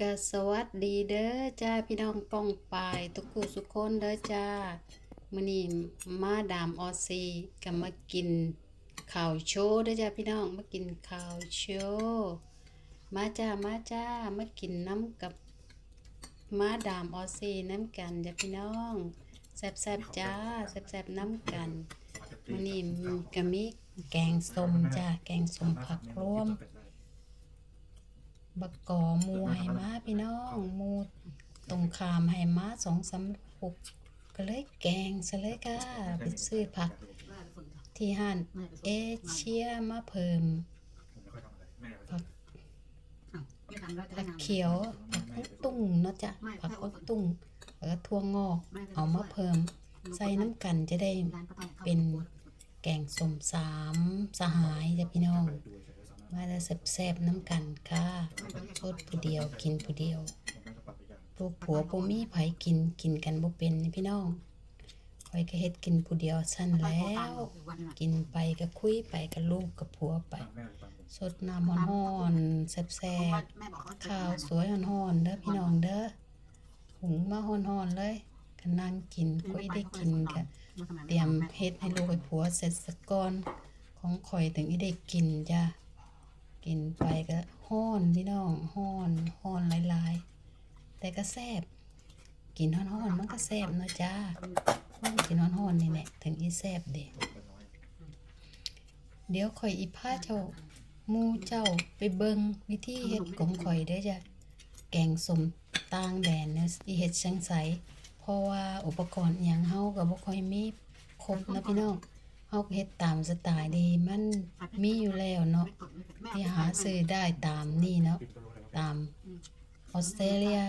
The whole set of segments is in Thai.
กสวัสดีเด้อจ้าพี่น้องป้องปายทุกคู่สุกคนเด้อจ้ามื้อนี้มาดามออซีก็มากินข้าวโชว์เด้อจ้าพี่น้องมากินข้าวโชว์มาจ้ามาจ้ามากินน้ำกับมาดามออซีน้ำกันจ้าพี่น้องแซ่บๆจ้าแซ่บๆน้ำกันมื้อนี้ก็มีแกงส้มจ้าแกงส้มผักรวม บักกอมูให้มาพี่น้องมูตรงขามให้มาสองสามปุกก็เลยแกงซะเลยค่ะไปซื้อผักที่ห้านเอเชียมาเพิ่มผักผักเขียวผักตุ้งเนาะจ้ะผักกตุ้งแล้วทั่วงอกเอามาเพิ่ม ใส่น้ำกันจะได้เป็นแกงสมสามสหายจ้ะพี่น้อง มาแล้วแซ่บๆน้ำกันค่ะสดผู้เดียวกินผู้เดียวลูกผัวบ่มีไผกินกินกันบ่เป็นพี่น้องคอยก็เฮ็ดกินผู้เดียวสั้นแล้ว กินไปก็คุยไปกับลูกกับผัวไป สดน้ำร้อนๆแซ่บๆข้าวสวยร้อนๆเด้อพี่น้องเด้อหุงมาร้อนๆเลยก็นั่งกินคุยได้กินก็เตรียมเฮ็ดให้ลูกให้ผัวเสร็จสักก่อนของข่อยถึงอีได้กินจ้ะ กินไปก็ห้อนพี่น้องห้อนห้อนหลายๆ แต่ก็แซ่บกินห้อนๆมันก็แซ่บเนาะจ้ามันกินห้อนๆนี่แหละถึงอีแซ่บเด้เดี๋ยวข่อยอีพาเจ้ามูเจ้าไปเบิงวิธีเฮ็ดของข่อยเด้อจ้ะแกงสมต่างแดนเนี่ยอีเฮ็ดจังไสเพราะว่าอุปกรณ์อิหยังเฮาก็บ่ค่อยมีครบนะพี่น้อง เฮาก็เฮ็ดตามสไตล์ดีมันมีอยู่แล้วเนาะที่หาซื้อได้ตามนี่เนาะตามออสเตรเลีย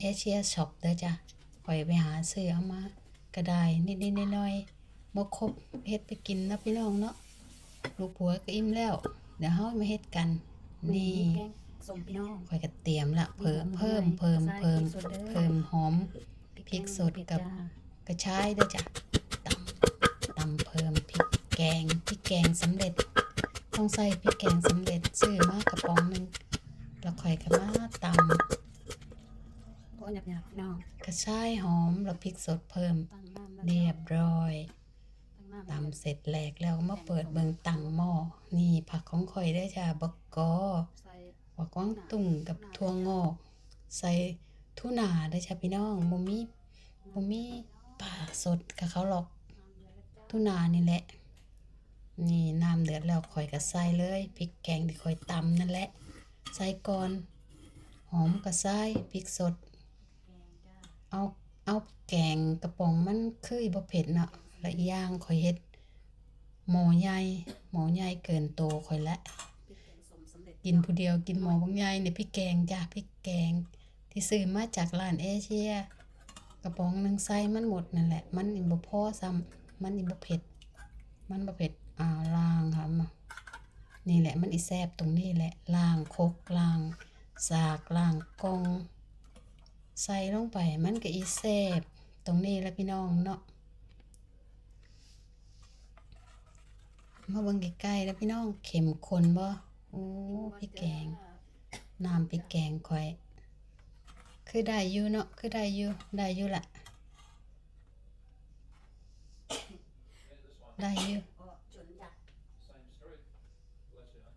เอเชียช็อปเด้อจ้ะปล่อยไปหาซื้อเอามาก็ได้นิดๆหน่อยๆบ่ครบเฮ็ดไปกินนะพี่น้องเนาะลูกผัวก็อิ่มแล้ว เดี๋ยวเฮามาเฮ็ดกัน นี่ส่งพี่น้องข่อยก็เตรียมละเพิ่มเพิ่มเพิ่มเพิ่มเพิ่มหอมพริกสดกับกระชายเด้อจ้ะตำตำเพิ่มพริกแกงพริกแกงสำเร็จ ต้องใส่พริกแกงสำเร็จซื้อมากระป๋องหนึงแล้วข่อยก็มาตโอ้ยหยาบหยาบพี่น้องำกระชายหอมแล้วพริกสดเพิ่มตั้งน้ำเรียบร้อยตั้งน้ำตำเสร็จแหลกแล้วมาเปิดเบิงตังหม้อนี่ผักของข่อยได้อจ้ะบักกอใส่ผักกวางตุ้งกับถั่วงอก ใส่ทุนาได้อจ้ะพี่น้องบ่มีบ่มีปลาสดกับเขาหรอก ทุนานี่แหละ นี่น้ำเดือดแล้วข่อยก็ใส่เลยพริกแกงที่ข่อยตำนั่นแหละ ใส่ก่อน หอมก็ใส่พริกสด เอาเอาแกงกระป๋องมันคือบ่เผ็ดเนาะและย่างข่อยเฮ็ดหม้อใหญ่หม้อใหญ่เกินโตข่อยละกินผู้เดียวกินหม้อบางใหญ่ในพริกแกงจ้ะพริกแกง ที่ซื้อมาจากร้านเอเชีย กระป๋องหนึงใส่มันหมดนั่นแหละ มันอีบ่พอซ้ำ มันอีบ่เผ็ด มันบ่เผ็ด อ่าล้างค่ะมานี่แหละมันอีแซบตรงนี้แหละล้างคกล้างสากล้างกลอง ใส่ลงไปมันก็อีแซบตรงนี้แหละพี่น้องเนาะมาเบิ่งใกล้ๆแล้วพี่น้องเข็มข้นบ่โอ้พริกแกงน้ำพริกแกงข่อยคือได้อยู่เนาะคือได้อยู่ได้อยู่ละได้อยู่ ก็จนอยาก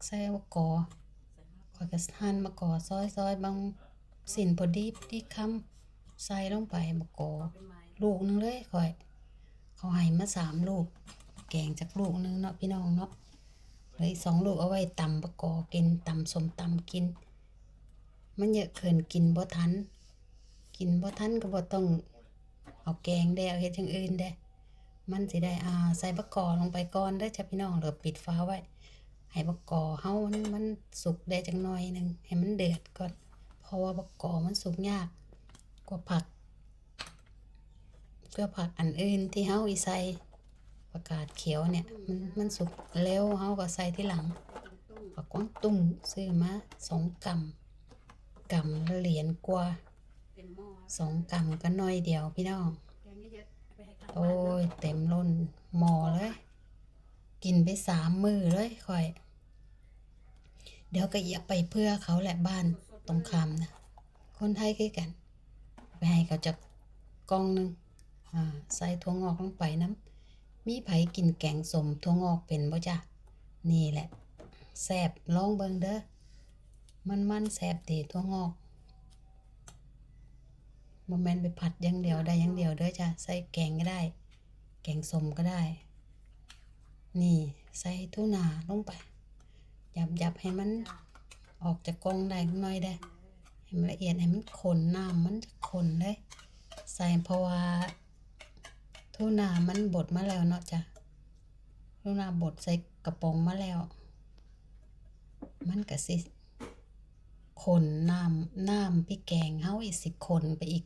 ใส่มะกอข่อยก็หั่นมะกอซอยซอยๆบางสินพอดีพอดีคำใส่ลงไปมะกอลูกนึงเลยข่อย เขาให้มาสามลูก แกงจากลูกนึงเนาะพี่น้องเนาะเหลยสองลูกเอาไว้ตำประกอกินตำสมตำกิน มันเยอะเกินกินบ่ทัน กินบ่ทันก็บ่ต้องเอาแกงได้เอาเฮ็ดอย่างอื่นได้ มันสิได้อ่าใส่บะกอลงไปก่อนเด้จ้ะพี่น้องแล้วปิดฝาไว้ ให้บะกอเฮามันมันสุกได้จังหน่อยหนึ่งให้มันเดือดก่อน เพราะว่าบะกอมันสุกยากกว่าผักเพื่อผักอันอื่นที่เฮาอีใส่ประกาศเขียวเนี่ยมันมันสุกเร็วเฮาก็ใส่ที่หลังผักกวางตุ้งซื้อมาสองกำกำเหรียญกว่าสองกำก็น้อยเดียวพี่น้องโอ้ย เต็มล้นหม้อเลย กินไปสามมือเลยค่อย เดี๋ยวก็อย่าไปเพื่อเขาแหละบ้านตรงคำนะคนไทยคือกัน ไปให้เขาจักกองหนึงอ่าใส่ถั่วงอกลงไปน้ำมีไผกินแกงสมถั่วงอกเป็นบ่จ้ะนี่แหละแซ่บลองเบิ่งเด้อมันมันแซ่บดีถั่วงอกบ่แม่นไปผัดอย่างเดียวได้อย่างเดียวเด้อจ้ะใส่แกงก็ได้ แกงสมก็ได้ นี่ใส่ทูน่าลงไป ยับยับๆให้มันออกจากกล่องได้หน่อยได้อให้มันละเอียดให้มันข้นน้ำมันจะข้นเลยใส่เพราะว่าทูน่ามันบดมาแล้วเนาะจ้ะทูน่าบดใส่กระป๋องมาแล้ว มันก็สิข้นน้ำน้ำพริกแกงเฮาอีกสิข้นไปอีก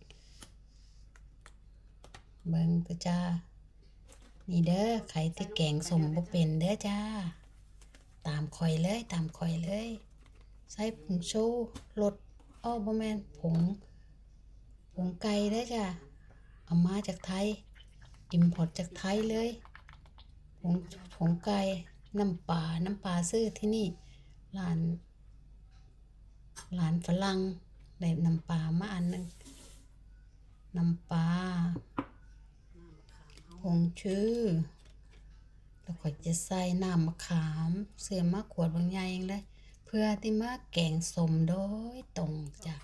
เบิ่งเด้อจ้านี่เด้อไข่ที่แกงสมบ่เป็นเด้อจ้า ตามข่อยเลยตามข่อยเลย ใส่ผงชูรสอ้อบแมนผงผงไก่เด้จ้าเอามาจากไทย อิมพอร์ตจากไทยเลยผงผงไก่น้ำปลาน้ำปลาซื้อที่นี่ร้านร้านฝรั่งได้น้ำปลามาอันหนึงน้ำปลาผงชื่อ แล้วก็จะใส่น้ำมะขามเสื้อมาขวดบางใหญ่เองเลยเพื่อที่มาแกงสมโดยตรงจ้ะ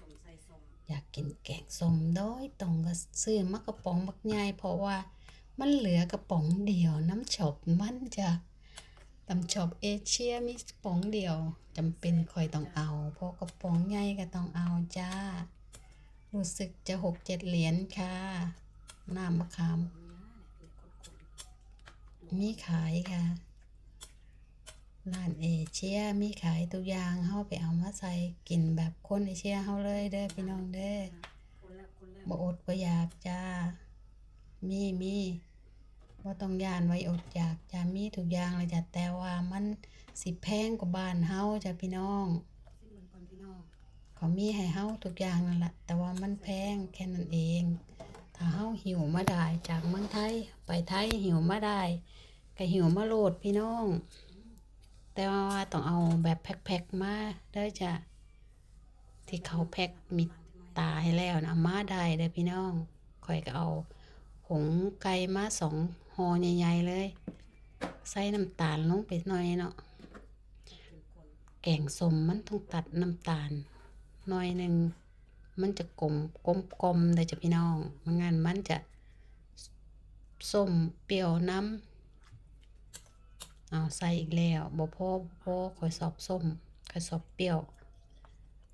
อยากกินแกงสมโดยตรงก็ซื้อมากระป๋องบักใหญ่เพราะว่ามันเหลือกระป๋องเดียวน้ำช็อปมันจะน้ำช็อปเอเชียมีกระป๋องเดียวจำเป็นคอยต้องเอา เพราะกระป๋องใหญ่ก็ต้องเอาจ้า รู้สึกจะหกเจ็ดเหรียญค่ะน้ำมะขาม มีขายค่ะร้านเอเชียมีขายทุกอย่างเฮาไปเอามาใส่กินแบบคนเอเชียเฮาเลยเด้อพี่น้องเด้อคนละคนละบ่อดบ่อยากจ้า มีมีบ่ต้องย่านไว้อดอยากจ้ามีทุกอย่างเลยจ้ะแต่ว่ามันสิแพงกว่าบ้านเฮาจ้ะพี่น้องสิเบิ่งก่อนพี่น้องเขามีให้เฮาทุกอย่างนั่นแหละแต่ว่ามันแพงแค่นั้นเองถ้าเฮา หิวมาได้จากเมืองไทย ไปไทยหิวมาได้ก็หิวมาโลดพี่น้อง แต่ว่าต้องเอาแบบแพ็คๆมาเด้จ้ะที่เขาแพ็คมีตาให้แล้วนะเอามาได้เด้อพี่น้องข่อยก็เอาผงไก่มาสองห่อใหญ่ๆเลย ใส่น้ำตาลลงไปหน่อยเนาะแกงสมมันต้องตัดน้ำตาลหน่อยหนึ่ง มันจะกลมกลมกลมเลยจ้ะพี่น้องไม่งั้นมันจะส้มเปรี้ยวน้ำเอาใส่อีกแล้วบ่พอบ่อคอยสอบส้มคอยสอบเปรี้ยว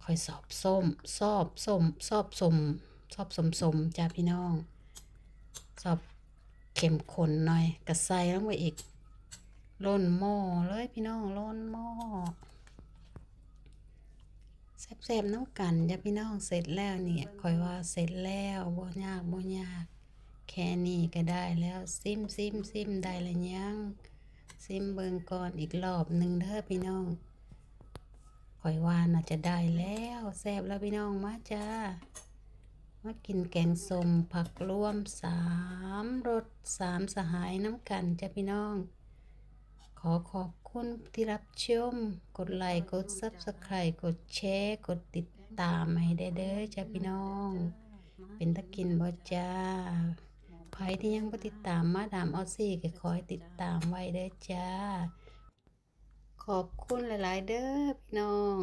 คอยสอบส้มสอบส้มสอบสมสอบสมสมจ้ะพี่น้อง สอบเข้มข้นหน่อยกระใส่ลงไปอีกล้นหม้อเลยพี่น้องล้นหม้อ แซ่บๆน้ำกันจ้ะพี่น้องเสร็จแล้วเนี่ยคอยว่าเสร็จแล้วบ่ยากบ่ยาก แค่นี้ก็ได้แล้วซิมซิมซิมได้ละยังซิมเบิงก่อนอีกรอบหนึ่งเด้อพี่น้องคอยว่าน่าจะได้แล้วแซ่บแล้วพี่น้องมาจ้ามากินแกงส้มผักรวมสามรสสามสหายน้ำกันจ้ะพี่น้อง ขอขอบ คุณที่รับชม กดไลค์กด Subscribe กดแชร์กดติดตามให้ได้เด้อจ้าพี่น้อง เป็นตะกินบ่จ้าใครที่ยังบ่ติดตามมาดามออซี่ก็ขอให้ติดตามไว้เด้อจ้า ขอบคุณหลาย ๆ เด้อพี่น้อง